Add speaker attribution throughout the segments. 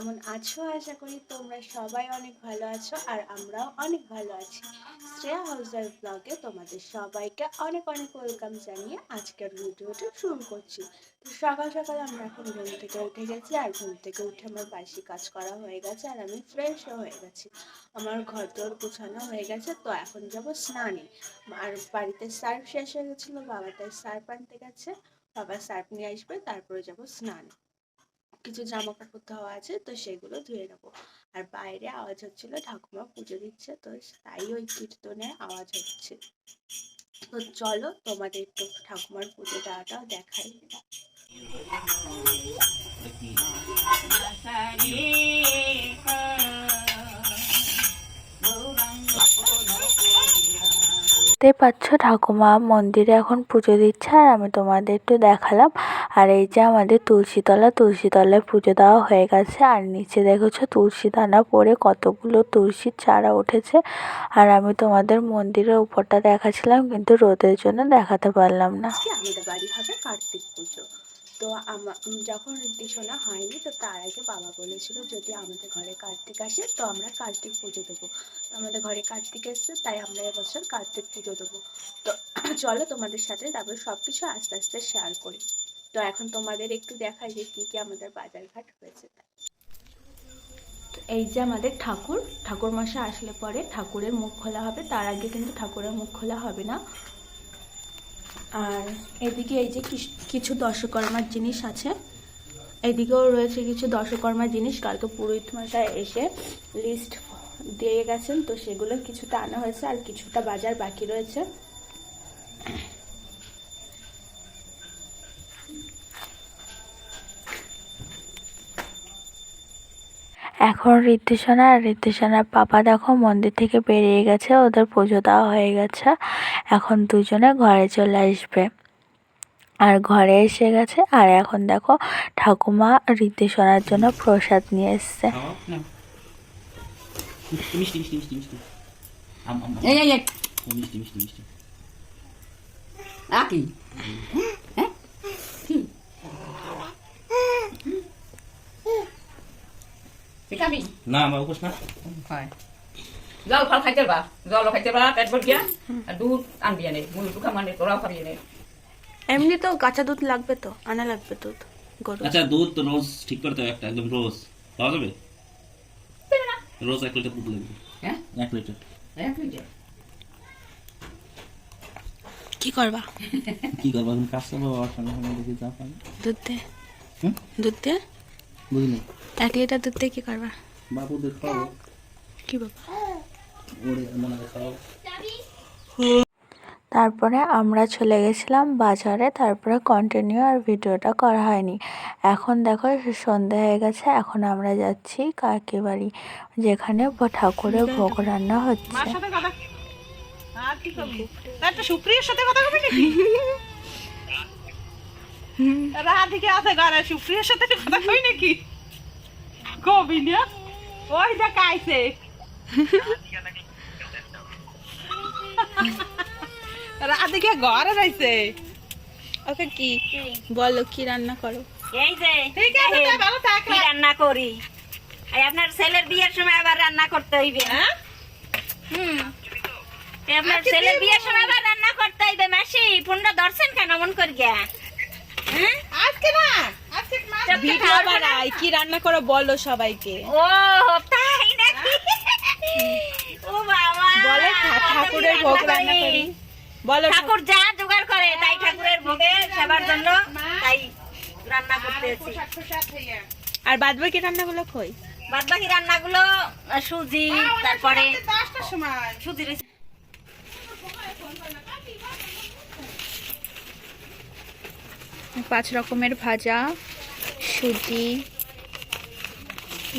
Speaker 1: কেমন আছো? আশা করি তোমরা সবাই অনেক ভালো আছো আর আমরাও অনেক ভালো আছি। শ্রেয়া হাউসার ব্লগে তোমাদের সবাইকে অনেক অনেক ওয়েলকাম জানিয়ে আজকের ভিডিওটা শুরু করছি। তো সকাল সকাল আমরা এখন ঘুম থেকে উঠে গেছি আর ঘুম থেকে উঠে আমার বাসি কাজ করা হয়ে গেছে আর আমি ফ্রেশও হয়ে গেছি। আমার ঘর দোর গোছানো হয়ে গেছে তো এখন যাব স্নানে। আর বাড়িতে সার্ফ শেষ হয়ে গেছিল, বাবা তাই সার্ফ আনতে গেছে। বাবা সার্ফ নিয়ে আসবে, তারপরে যাব স্নানে। কিছু জামা কাপড় ধোয়া আছে, তো সেগুলো ধুয়ে নেব। আর বাইরে আওয়াজ হচ্ছিল, ঠাকুমা পুজো দিচ্ছে, তো তাই ওই কীর্তনে আওয়াজ হচ্ছে। তো চলো তোমাদের একটু ঠাকুমার পুজো দেওয়াটাও দেখাই।
Speaker 2: দেখতে পাচ্ছ ঠাকুমা মন্দিরে এখন পুজো দিচ্ছে আর আমি তোমাদের একটু দেখালাম। আর এই যে আমাদের তুলসীতলা, তুলসীতলায় পুজো দেওয়া হয়ে গেছে। আর নিচে দেখেছ তুলসী দানা পরে কতগুলো তুলসীর চারা উঠেছে। আর আমি তোমাদের মন্দিরের উপরটা দেখাছিলাম কিন্তু রোদের জন্য দেখাতে পারলাম না।
Speaker 1: আমাদের বাড়ি হবে কার্তিক পুজো। তো আমা, উম, যখন ঋদ্ধিশোনা হয়নি, তো তার আগে বাবা বলেছিল যদি আমাদের ঘরে কার্তিক আসে, তো আমরা কার্তিক পুজো দেবো। তো আমাদের ঘরে কার্তিক এসছে, তাই আমরা এবছর কার্তিক পুজো দেবো। তো চলো তোমাদের সাথে তারপর সব কিছু আস্তে আস্তে শেয়ার করি। তো এখন তোমাদের একটু দেখাই যে কী কী আমাদের বাজারঘাট হয়েছে। এই যে আমাদের ঠাকুর ঠাকুর মশা আসলে পরে ঠাকুরের মুখ খোলা হবে, তার আগে কিন্তু ঠাকুরের মুখ খোলা হবে না। আর এদিকে এই যে কিছু দশকর্মার জিনিস আছে। এদিকেও রয়েছে কিছু দশকর্মার জিনিস। কালকে পুরোহিত মশাই এসে লিস্ট দিয়ে গেছেন, তো সেগুলো কিছুটা আনা হয়েছে আর কিছুটা বাজার বাকি রয়েছে।
Speaker 2: এখন ঋতুসোনা আর ঋতুসোনার পাপা দেখো মন্দির থেকে বেরিয়ে গেছে, ওদের পুজো দেওয়া হয়ে গেছে। এখন দুজনে ঘরে চলে আসবে। আর ঘরে এসে গেছে। আর এখন দেখো ঠাকুমা ঋতুসোনার জন্য প্রসাদ নিয়ে এসছে।
Speaker 3: না। মিষ্টি মিষ্টি মিষ্টি মিষ্টি আম আম আম।
Speaker 4: এই এই এই।
Speaker 3: ও, মিষ্টি মিষ্টি মিষ্টি।
Speaker 4: আকি হ্যাঁ?
Speaker 3: না আমার উপোস না।
Speaker 4: জল ফল খাইতে পারবা। জল খাইতে পারবা পেট ভর গিয়া আর দুধ আনবি এনে মুল দুখা মানে তোরাও খাবি এনে।
Speaker 1: এমনি তো কাঁচা দুধ লাগবে তো আনা লাগবে দুধ গরু
Speaker 3: আচ্ছা দুধ তো রোজ ঠিক করতে হবে একটা একদম রোজ। পাওয়া যাবে? রোজ এক লিটার দুধ লাগবে।
Speaker 4: হ্যাঁ?
Speaker 3: এক লিটার।
Speaker 4: তুই যা
Speaker 1: কি করবা?
Speaker 3: কি করব? এখন কাজ করব বাবার সঙ্গে সঙ্গে দেখি যা পাই
Speaker 1: দুধ দে। দুধ দে?
Speaker 3: বুঝলি
Speaker 1: এক লিটার দুধ দিয়ে কি করবা?
Speaker 3: বাবুদের খাওয়াবো।
Speaker 1: কি বাবা?
Speaker 3: ওরে মনে
Speaker 2: তারপরে আমরা চলে গেছিলাম বাজারে তারপরে কন্টিনিউ আর ভিডিওটা করা হয়নি। এখন দেখো সন্ধে হয়ে গেছে এখন আমরা যাচ্ছি কাকি বাড়ি যেখানে ঠাকুরের ভোগ রান্না হচ্ছে।
Speaker 5: সাথে কথা সুপ্রিয়ার সাথে কথা কবি নাকি? রাধিকে আছে ঘরে সুপ্রিয়ার সাথে কথা কই নাকি? কবি না? ওই দেখ আইছে। রাধিকে ঘরে রইছে
Speaker 1: ওকে কি? বলো কি রান্না করো?
Speaker 6: এই যে
Speaker 5: ঠিক আছে ভালো থাক।
Speaker 6: রান্না করি? এই আপনার ছেলের বিয়ের সময় আবার রান্না করতে হইবে।
Speaker 5: হ্যাঁ?
Speaker 6: হুম। আপনার ছেলের বিয়ের সময় আবার রান্না করতে হইবে মাসি। ফোনটা ধরছেন কেন মন করি গিয়া হ্যাঁ?
Speaker 5: আজকে না আজকে
Speaker 1: ভিডিও? বানাই। কি রান্না করো বলো সবাইকে।
Speaker 6: ও নাকি ও বাবা
Speaker 1: বলো ঠাকুরের ভোগ রান্না করি। বলো।
Speaker 6: ঠাকুর যা জোগাড় করে তাই ঠাকুরের ভোগে সেবার জন্য তাই রান্না করতেছি
Speaker 1: আর বাদ বাকি রান্নাগুলো কই?
Speaker 6: বাদ বাকি রান্নাগুলো আহ, সুজি তারপরে সুজির
Speaker 1: পাঁচ রকমের ভাজা সুজি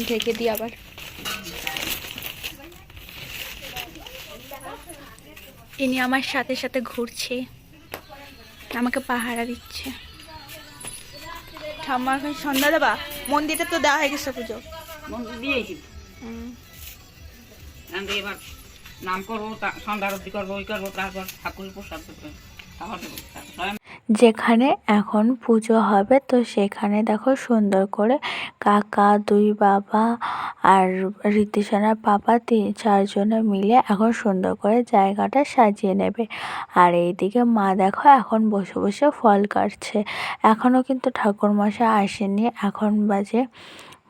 Speaker 1: ঢেকে দিই আবার। ইনি আমার সাথে সাথে ঘুরছে আমাকে পাহারা দিচ্ছে। ঠাম্মা এখন সন্ধ্যা দেবা? মন্দিরে তো দেওয়া হয়ে গেছে পুজো।
Speaker 4: মন্দির দিয়েছি এবার নাম করব সন্ধ্যা আরতি করব ওই করব তারপর ঠাকুরের প্রসাদ তারপর
Speaker 2: যেখানে এখন পুজো হবে, তো সেখানে দেখো সুন্দর করে কাকা, দুই বাবা আর ঋতুসানার পাপা তিন, চারজনে মিলে এখন সুন্দর করে জায়গাটা সাজিয়ে নেবে। আর এইদিকে মা দেখো এখন বসে বসে ফল কাটছে। এখনও কিন্তু ঠাকুরমশাই আসেনি এখন বাজে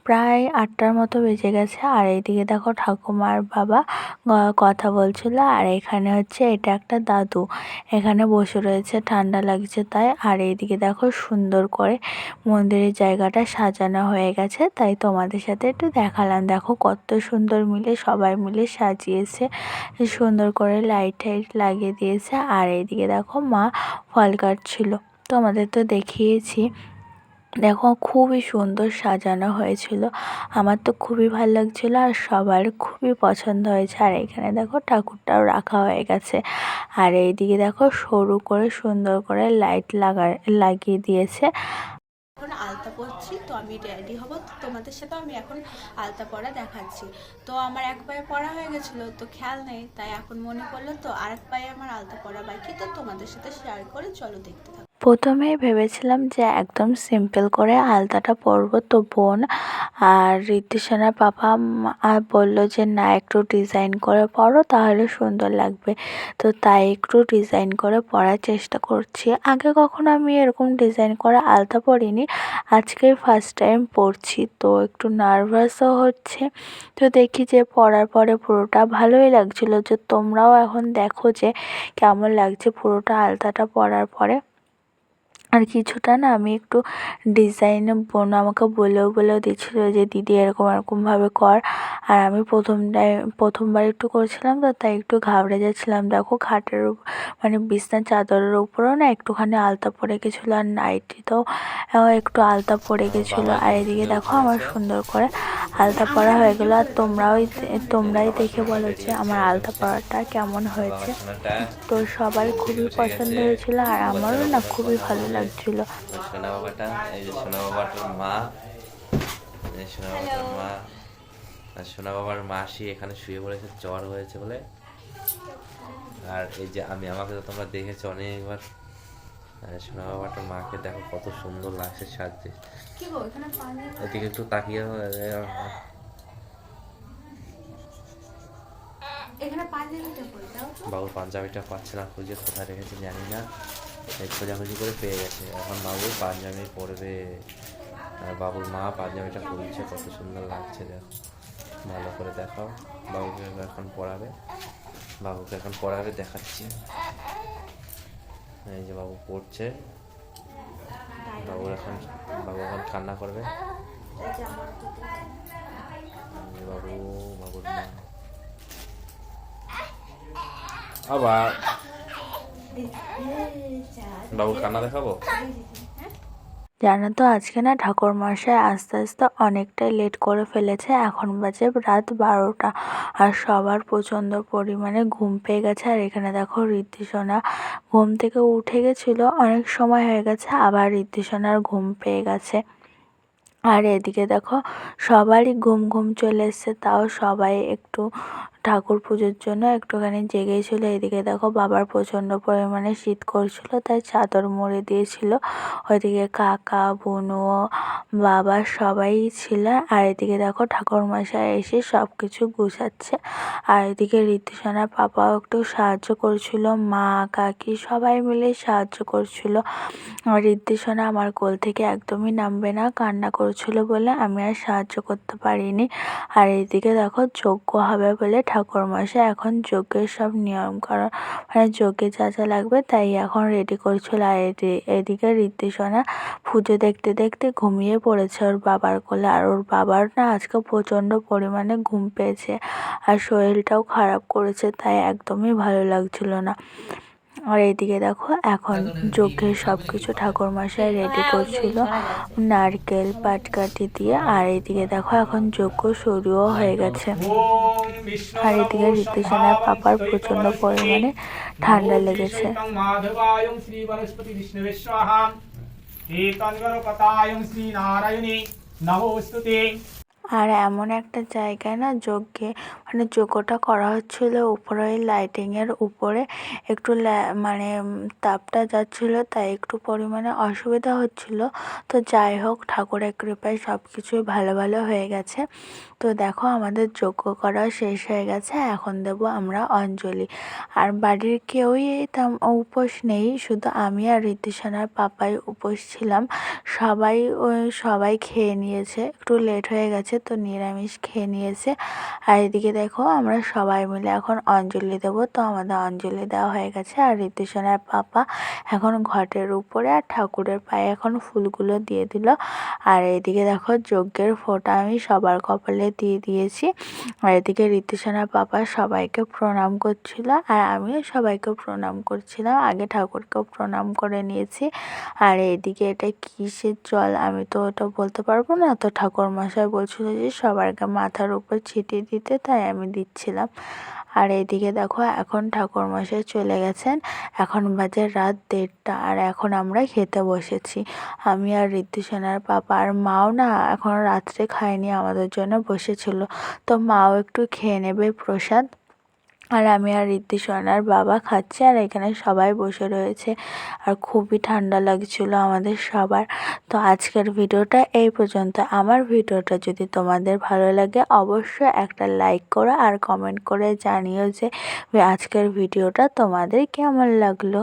Speaker 2: প্রায় আটটার মতো বেজে গেছে। আর এইদিকে দেখো ঠাকুমার বাবা কথা বলছিল। আর এখানে হচ্ছে এটা একটা দাদু। এখানে বসে রয়েছে, ঠান্ডা লাগছে তাই। আর এইদিকে দেখো সুন্দর করে মন্দিরের জায়গাটা সাজানো হয়ে গেছে। তাই তোমাদের সাথে একটু দেখালাম। দেখো কত সুন্দর মিলে সবাই মিলে সাজিয়েছে। সুন্দর করে লাইট টাইট লাগিয়ে দিয়েছে। আর এইদিকে দেখো মা ফল কাটছিল। তোমাদের তো দেখিয়েছি। দেখো খুবই সুন্দর সাজানো হয়েছিল। আমার তো খুবই ভালো লাগছিল আর সবার খুবই পছন্দ হয়েছে। আর এখানে দেখো ঠাকুরটাও রাখা হয়ে গেছে। আর এইদিকে দেখো সরু করে সুন্দর করে লাইট লাগা, লাগিয়ে দিয়েছে।
Speaker 1: এখন আলতা পরছি, তো আমি রেডি হব। তোমাদের সাথে আমি এখন আলতা পরা দেখাচ্ছি। তো আমার এক পায়ে পরা হয়ে গেছিল, তো খেয়াল নেই, তাই এখন মনে পড়ল। তো আরেক পায়ে আমার আলতা পরা বাকি, তো তোমাদের সাথে শেয়ার করে চলো দেখতে থাকো।
Speaker 2: প্রথমেই ভেবেছিলাম যে একদম সিম্পল করে আলতাটা পরবো। তো বোন আর ঋতুসানার পাপা বলল যে, না, একটু ডিজাইন করে পরো, তাহলে সুন্দর লাগবে। তো তাই একটু ডিজাইন করে পরার চেষ্টা করছি। আগে কখনো আমি এরকম ডিজাইন করে আলতা পরিনি। আজকে ফার্স্ট টাইম পরছি, তো একটু নার্ভাসও হচ্ছে। তো দেখি যে, পরার পরে পুরোটা ভালোই লাগছিল। যে তোমরাও এখন দেখো যে কেমন লাগছে পুরোটা আলতাটা পরার পরে। আর কিছুটা না আমি একটু ডিজাইন বোন আমাকে বলেও বলেও দিচ্ছিল যে দিদি এরকম এরকমভাবে কর। আর আমি প্রথম টাইম প্রথমবার একটু করছিলাম তো তাই একটু ঘাবড়ে যাচ্ছিলাম। দেখো খাটের উপ- মানে বিছনার চাদরের উপরেও না একটুখানি আলতা পড়ে গেছিল আর নাইটিতেও একটু আলতা পড়ে গেছিল। আর এদিকে দেখো আমার সুন্দর করে আলতা পরা হয়ে গেলো। আর তোমরাও তোমরাই দেখে বলো যে আমার আলতা পরাটা কেমন হয়েছে। তো সবার খুবই পছন্দ হয়েছিল আর আমারও না খুবই ভালো লাগছিল
Speaker 7: সোনা বাবাটা এই যে সোনা বাবাটার মা এই সোনা বাবাটার মা আর সোনা বাবার মাসি এখানে শুয়ে পড়েছে জ্বর হয়েছে বলে। আর এই যে আমি আমাকে তো তোমরা দেখেছ অনেকবার। সোনা বাবাটার মাকে দেখো কত সুন্দর লাগছে সাজতে।
Speaker 1: কি গো এখানে পানি
Speaker 7: এদিকে একটু তাকিয়ে বাবুর পাঞ্জাবিটা পাচ্ছে না খুঁজে কোথায় রেখেছে জানি না। খোঁজাখুঁজি করে পেয়ে গেছে। এখন বাবু পাঞ্জাবি পরবে। আর বাবুর মা পাঞ্জাবিটা খুলছে, কত সুন্দর লাগছে, দেখো। ভালো করে দেখাও। বাবুকে এখন পড়াবে বাবুকে এখন পড়াবে দেখাচ্ছি। এই যে বাবু পড়ছে বাবু এখন বাবু এখন কান্না করবে। বাবু, বাবুর মা। আবার বাবু কান্না দেখাবো?
Speaker 2: জানো তো, আজকে না ঠাকুর মশাই আস্তে আস্তে অনেকটাই লেট করে ফেলেছে। এখন বাজে রাত বারোটা আর সবার প্রচণ্ড পরিমাণে ঘুম পেয়ে গেছে। আর এখানে দেখো ঋদ্ধিসোনা ঘুম থেকে উঠে গেছিল, অনেক সময় হয়ে গেছে, আবার ঋদ্ধিসোনার ঘুম পেয়ে গেছে। আর এদিকে দেখো সবারই ঘুম ঘুম চলে এসছে, তাও সবাই একটু ঠাকুর পুজোর জন্য একটুখানি জেগেই ছিল। এদিকে দেখো বাবার প্রচণ্ড পরিমাণে শীত করছিল, তাই চাদর মুড়ে দিয়েছিল। ওইদিকে কাকা, বুনু, বাবা সবাই ছিল। আর এদিকে দেখো ঠাকুরমশাই এসে সব কিছু গুছাচ্ছে। আর এদিকে ঋতুসানার পাপাও একটু সাহায্য করছিল, মা, কাকি সবাই মিলে সাহায্য করছিল। আর ঋদ্ধিসোনা আমার কোল থেকে একদমই নামবে না, কান্না করছিল বলে আমি আর সাহায্য করতে পারিনি। আর এদিকে দেখো যোগ্য হবে বলে ঠাকুরমশাই এখন যজ্ঞের সব নিয়ম করা মানে যজ্ঞে যা যা লাগবে তাই এখন রেডি করছিল। আর এদি- এদিকে ঋদ্ধিসোনা পুজো দেখতে দেখতে ঘুমিয়ে পড়েছে ওর বাবার কোলে। আর ওর বাবার না আজকে প্রচণ্ড পরিমাণে ঘুম পেয়েছে। আর শরীরটাও খারাপ করেছে, তাই একদমই ভালো লাগছিল না। আর এইদিকে দেখো এখন যজ্ঞের সব কিছু ঠাকুরমশাই রেডি করছিল নারকেল পাটকাঠি দিয়ে। আর এইদিকে দেখো এখন যজ্ঞ শুরুও হয়ে গেছে। আর এদিকে ঋতুসেনার পাপার প্রচণ্ড পরিমাণে ঠান্ডা লেগেছে।
Speaker 8: শ্রী নারায়ণে। নমোস্তুতে।
Speaker 2: আর এমন একটা জায়গায় না যজ্ঞে মানে যজ্ঞটা করা হচ্ছিল উপরে ওই লাইটিংয়ের উপরে। একটু মানে তাপটা যাচ্ছিল তাই একটু পরিমাণে অসুবিধা হচ্ছিল। তো যাই হোক, ঠাকুরের কৃপায় সব কিছুই ভালো ভালো হয়ে গেছে। তো দেখো আমাদের যজ্ঞ করা শেষ হয়ে গেছে, এখন দেব আমরা অঞ্জলি। আর বাড়ির কেউই উপোস নেই, শুধু আমি আর ঋতুসানার পাপাই উপোস ছিলাম। সবাই ওই, সবাই খেয়ে নিয়েছে, একটু লেট হয়ে গেছে। তো নিরামিষ খেয়ে নিয়েছে। আর এদিকে দেখো, আমরা সবাই মিলে এখন অঞ্জলি দেবো। তো আমাদের অঞ্জলি দেওয়া হয়ে গেছে। আর ঋতুসানার পাপা এখন ঘটের উপরে আর ঠাকুরের পায়ে এখন ফুলগুলো দিয়ে দিল। আর এদিকে দেখো, যজ্ঞের ফোঁটা আমি সবার কপালে দিয়ে দিয়েছি। আর এদিকে ঋতুসানার পাপা সবাইকে প্রণাম করছিল। আর আমিও সবাইকে প্রণাম করছিলাম। আগে ঠাকুরকেও প্রণাম করে নিয়েছি। আর এদিকে এটা কিসের জল আমি তো ওটা বলতে পারব না। তো ঠাকুর মশাই বলছিল যে সবার মাথার উপর ছিটিয়ে দিতে, তাই আমি দিচ্ছিলাম। আর এদিকে দেখো, এখন ঠাকুরমশাই চলে গেছেন। এখন বাজে রাত দেড়টা, আর এখন আমরা খেতে বসেছি। আমি আর ঋতুসেনার পাপা আর মাও না এখন রাত্রে খায়নি আমাদের জন্য বসেছিল। তো মাও একটু খেয়ে নেবে প্রসাদ। আর আমি আর ঋদ্ধি সোনার বাবা খাচ্ছে আর এখানে সবাই বসে রয়েছে। আর খুবই ঠান্ডা লাগছিল আমাদের সবার। তো আজকের ভিডিওটা এই পর্যন্ত। আমার ভিডিওটা যদি তোমাদের ভালো লাগে, অবশ্যই একটা লাইক করো আর কমেন্ট করে জানিও যে আজকের ভিডিওটা তোমাদের কেমন লাগল।